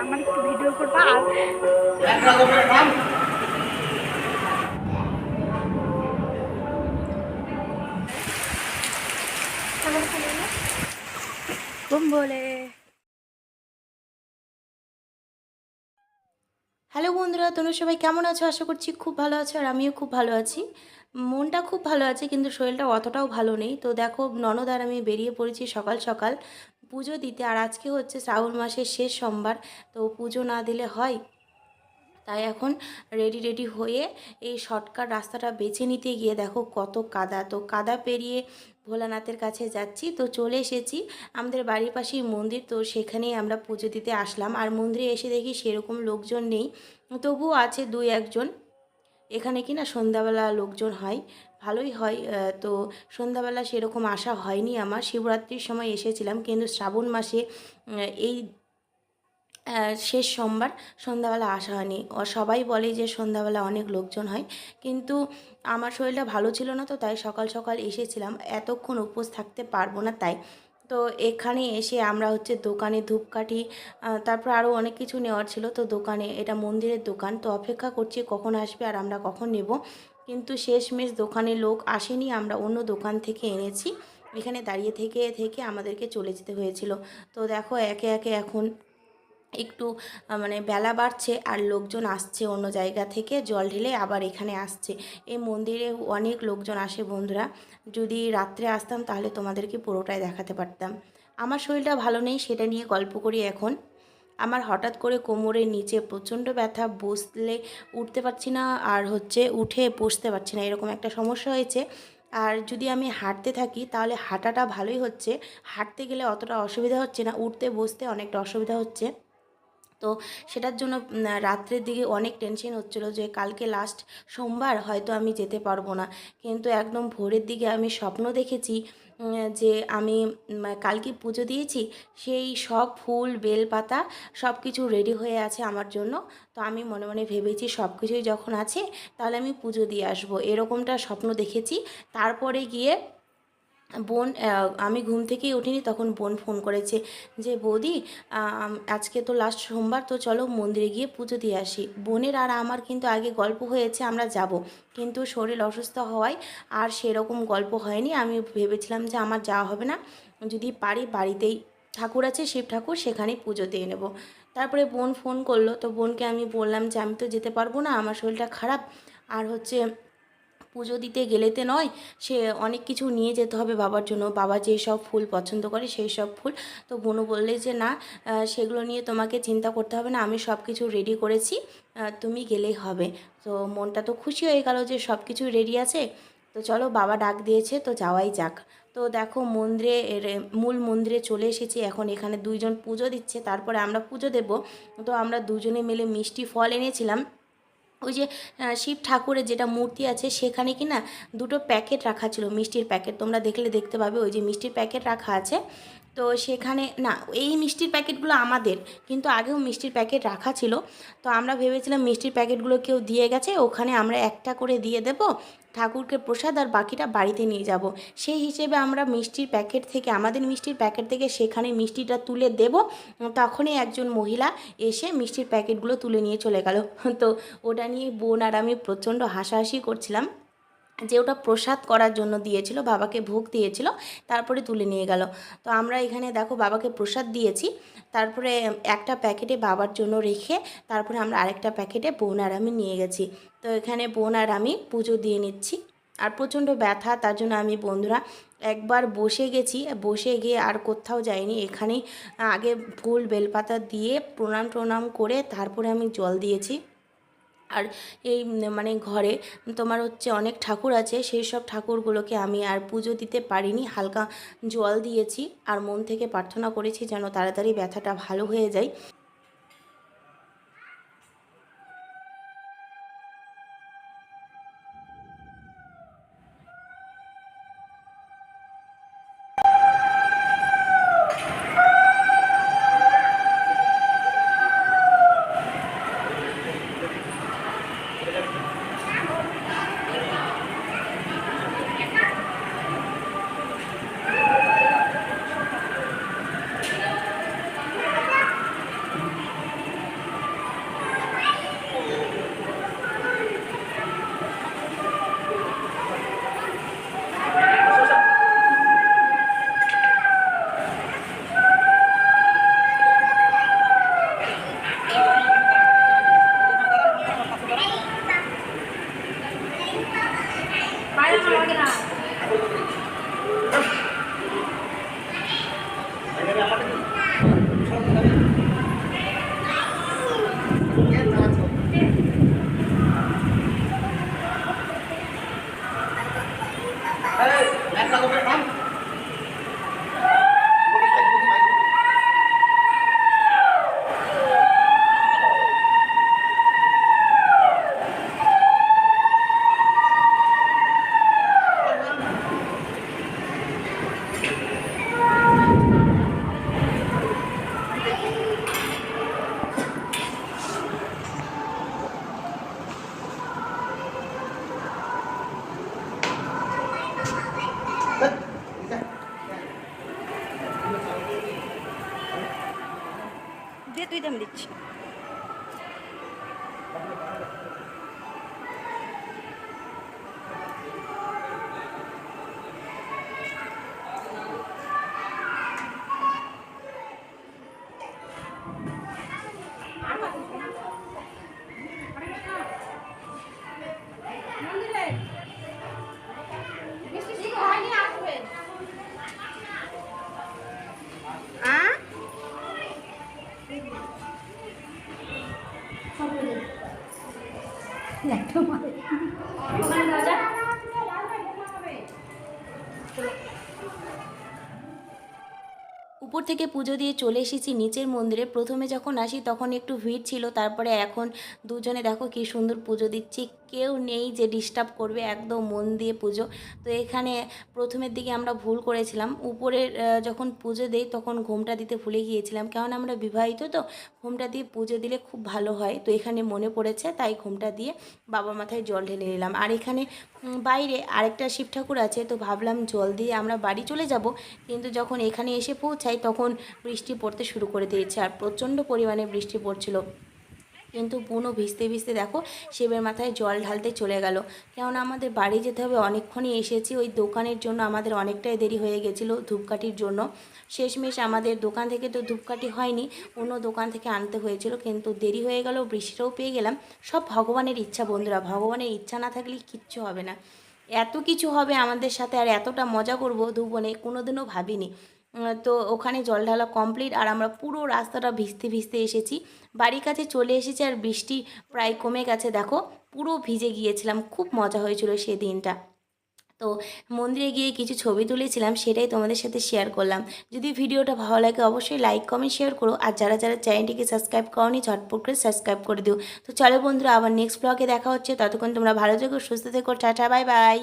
আমার একটু ভিডিও আর হ্যালো বন্ধুরা, তোমরা সবাই কেমন আছো? আশা করছি খুব ভালো আছো আর আমিও খুব ভালো আছি। মনটা খুব ভালো আছে, কিন্তু শরীরটা অতটাও ভালো নেই। তো দেখো, ননদ আর আমি বেরিয়ে পড়েছি সকাল সকাল। পুজো দিতে। আর আজকে হচ্ছে শ্রাবণ মাসের শেষ সোমবার, তো পুজো না দিলে হয়? তাই এখন রেডি রেডি হয়ে এই শর্টকাট রাস্তাটা বেছে নিতে গিয়ে দেখো কত কাদা। তো কাদা পেরিয়ে ভোলানাথের কাছে যাচ্ছি, তো চলে এসেছি আমাদের বাড়ির পাশেই মন্দির, তো সেখানেই আমরা পুজো দিতে আসলাম। আর মন্দিরে এসে দেখি সেরকম লোকজন নেই, তবুও আছে দুই একজন। এখানে কি না সন্ধ্যাবেলা লোকজন হয়, ভালোই হয় তো সন্ধ্যাবেলা সেরকম আসা হয়নি আমার। শিবরাত্রির সময় এসেছিলাম, কিন্তু শ্রাবণ মাসে এই শেষ সোমবার সন্ধ্যাবেলা আসা হয়নি। ও সবাই বলে যে সন্ধ্যাবেলা অনেক লোকজন হয়, কিন্তু আমার শরীরটা ভালো ছিল না তো, তাই সকাল সকাল এসেছিলাম। এতক্ষণ উপোস থাকতে পারব না তাই। তো এখানে এসে আমরা হচ্ছে দোকানে ধূপকাঠি তারপর আরও অনেক কিছু নেওয়ার ছিল। তো দোকানে এটা মন্দিরের দোকান। তো অপেক্ষা করছি কখন আসবে আর আমরা কখন নেব। কিন্তু শেষমেশ দোকানে লোক আসেনি। আমরা অন্য দোকান থেকে এনেছি। এখানে দাঁড়িয়ে থেকে থেকে আমাদেরকে চলে যেতে হয়েছিল। তো দেখো একে একে এখন একটু মানে বেলা বাড়ছে আর লোকজন আসছে অন্য জায়গা থেকে, জল ঢেলে আবার এখানে আসছে। এই মন্দিরে অনেক লোকজন আসে বন্ধুরা। যদি রাত্রে আসতাম তাহলে তোমাদেরকে পুরোটাই দেখাতে পারতাম। আমার শরীরটা ভালো নেই সেটা নিয়ে গল্প করি এখন। আমার হঠাৎ করে কোমরের নিচে প্রচণ্ড ব্যথা, বসলে উঠতে পারছি না আর হচ্ছে উঠে বসতে পারছি না, এরকম একটা সমস্যা হয়েছে। আর যদি আমি হাঁটতে থাকি তাহলে হাঁটাটা ভালোই হচ্ছে। হাঁটতে গেলে অতটা অসুবিধা হচ্ছে না, উঠতে, বসতে অনেকটা অসুবিধা হচ্ছে। তো সেটার জন্য রাত্রের দিকে অনেক টেনশন হচ্ছিল যে কালকে লাস্ট সোমবার হয়তো আমি যেতে পারব না। কিন্তু একদম ভোরের দিকে আমি স্বপ্ন দেখেছি যে আমি কালকে পুজো দিয়েছি, সেই সব ফুল, বেলপাতা সব কিছু রেডি হয়ে আছে আমার জন্য। তো আমি মনে মনে ভেবেছি সব কিছুই যখন আছে, তাহলে আমি পুজো দিয়ে আসব। এরকমটা স্বপ্ন দেখেছি। তারপরে গিয়ে বোন আমি ঘুম থেকেই উঠিনি, তখন বোন ফোন করেছে যে, বৌদি আজকে তো লাস্ট সোমবার, তো চলো মন্দিরে গিয়ে পুজো দিয়ে আসি। বোনের আর আমার কিন্তু আগে গল্প হয়েছে, আমরা যাব। কিন্তু শরীর অসুস্থ হওয়ায় আর সেরকম গল্প হয়নি। আমি ভেবেছিলাম যে, আমার যাওয়া হবে না। যদি পারি, বাড়িতেই ঠাকুর আছে, শিব ঠাকুর, সেখানেই পুজো দিয়ে নেব। তারপরে বোন ফোন করল। তো বোনকে আমি বললাম যে, আমি তো যেতে পারব না, আমার শরীরটা খারাপ। আর হচ্ছে পুজো দিতে গেলেতে নয়, সে অনেক কিছু নিয়ে যেতে হবে বাবার জন্য। বাবা যেই সব ফুল পছন্দ করে সেই সব ফুল। তো বোনু বললে যে, না সেগুলো নিয়ে তোমাকে চিন্তা করতে হবে না, আমি সব কিছু রেডি করেছি তুমি গেলেই হবে। তো মনটা তো খুশি হয়ে গেল যে, সব কিছু রেডি আছে। তো চলো বাবা ডাক দিয়েছে, তো যাওয়াই যাক। তো দেখো মন্দিরে মূল মন্দিরে চলে এসেছি। এখন এখানে দুইজন পুজো দিচ্ছে, তারপরে আমরা পুজো দেব। তো আমরা দুজনে মিলে মিষ্টি ফল এনেছিলাম। ওই যে শিব ঠাকুরের যেটা মূর্তি আছে সেখানে কি না দুটো প্যাকেট রাখা ছিল, মিষ্টির প্যাকেট। তোমরা দেখলে দেখতে পাবে ওই যে মিষ্টির প্যাকেট রাখা আছে। তো সেখানে, না, এই মিষ্টির প্যাকেটগুলো আমাদের, কিন্তু আগেও মিষ্টির প্যাকেট রাখা ছিল। তো আমরা ভেবেছিলাম মিষ্টির প্যাকেটগুলো কেউ দিয়ে গেছে, ওখানে আমরা একটা করে দিয়ে দেব। ঠাকুরকে প্রসাদ আর বাকিটা বাড়িতে নিয়ে যাব। সেই হিসেবে আমরা মিষ্টির প্যাকেট থেকে, আমাদের মিষ্টির প্যাকেট থেকে সেখানে মিষ্টিটা তুলে দেব। তখনই একজন মহিলা এসে মিষ্টির প্যাকেটগুলো তুলে নিয়ে চলে গেল। তো ওটা নিয়ে বোন আর আমি প্রচণ্ড হাসাহাসি করছিলাম। যে ওটা প্রসাদ করার জন্য দিয়েছিল, বাবাকে ভোগ দিয়েছিল, তারপরে তুলে নিয়ে গেল। তো আমরা এখানে দেখো বাবাকে প্রসাদ দিয়েছি, তারপরে একটা প্যাকেটে বাবার জন্য রেখে তারপরে আমরা আরেকটা প্যাকেটে বোন আর আমি নিয়ে গেছি। তো এখানে বোন আর আমি পুজো দিয়ে নিচ্ছি। আর প্রচণ্ড ব্যথা, তার জন্য আমি বন্ধুরা একবার বসে গেছি, বসে গিয়ে আর কোথাও যাইনি। এখানেই আগে ফুল, বেলপাতা দিয়ে প্রণাম টনাম করে তারপরে আমি জল দিয়েছি। আর এই মানে ঘরে তোমার হচ্ছে অনেক ঠাকুর আছে, সেই সব ঠাকুরগুলোকে আমি আর পুজো দিতে পারিনি। হালকা জল দিয়েছি আর মন থেকে প্রার্থনা করেছি যেন তাড়াতাড়ি ব্যথাটা ভালো হয়ে যায়। উপর থেকে পুজো দিয়ে চলে এসেছি নিচের মন্দিরে। প্রথমে যখন আসি তখন একটু ভিড় ছিল, তারপরে এখন দুজনে দেখো কি সুন্দর পুজো দিচ্ছি। কেউ নেই যে ডিস্টার্ব করবে একদম মন দিয়ে পুজো। তো এখানে প্রথমের দিকে আমরা ভুল করেছিলাম। উপরের আহ, যখন পুজো দেই তখন ঘোমটা দিতে ভুলে গিয়েছিলাম। কারণ আমরা বিবাহিত তো ঘোমটা দিয়ে পুজো দিলে খুব ভালো হয়। তো এখানে মনে পড়েছে তাই ঘোমটা দিয়ে বাবার মাথায় জল ঢেলে নিলাম। আর এখানে বাইরে আরেকটা শিব ঠাকুর আছে। তো ভাবলাম জল দিয়ে আমরা বাড়ি চলে যাব। কিন্তু যখন এখানে এসে পৌঁছাই তখন বৃষ্টি পড়তে শুরু করে দিয়েছে। আর প্রচণ্ড পরিমাণে বৃষ্টি পড়ছিল। কিন্তু পুনও ভিজতে ভিজতে দেখো শিবের মাথায় জল ঢালতে চলে গেল। কেননা আমাদের বাড়ি যেতে হবে, অনেকক্ষণই এসেছি। ওই দোকানের জন্য আমাদের অনেকটাই দেরি হয়ে গেছিল ধূপকাঠির জন্য। শেষমেশ আমাদের দোকান থেকে তো ধূপকাঠি হয়নি, অন্য দোকান থেকে আনতে হয়েছিল। কিন্তু দেরি হয়ে গেল, বৃষ্টিটাও পেয়ে গেলাম। সব ভগবানের ইচ্ছা বন্ধুরা, ভগবানের ইচ্ছা না থাকলে কিচ্ছু হবে না। এত কিছু হবে আমাদের সাথে, আর এতটা মজা করব ধুবনে কোনোদিনও ভাবিনি। তো ওখানে জল ঢালা কমপ্লিট আর আমরা পুরো রাস্তাটা ভিজতে ভিজতে এসেছি। বাড়ির কাছে চলে এসেছি আর বৃষ্টি প্রায় কমে গেছে, দেখো। পুরো ভিজে গিয়েছিলাম, খুব মজা হয়েছিল সেই দিনটা। তো মন্দিরে গিয়ে কিছু ছবি তুলেছিলাম, সেটাই তোমাদের সাথে শেয়ার করলাম। যদি ভিডিওটা ভালো লাগে, অবশ্যই লাইক কমেন্ট শেয়ার করো। আর যারা যারা চ্যানেলটিকে সাবস্ক্রাইব করনি, ঝটপট করে সাবস্ক্রাইব করে দিও। তো চলো বন্ধুরা, আবার নেক্সট ব্লগে দেখা হচ্ছে। ততক্ষণ তোমরা ভালো থেকো, সুস্থ থেকো, টাটা বাই বাই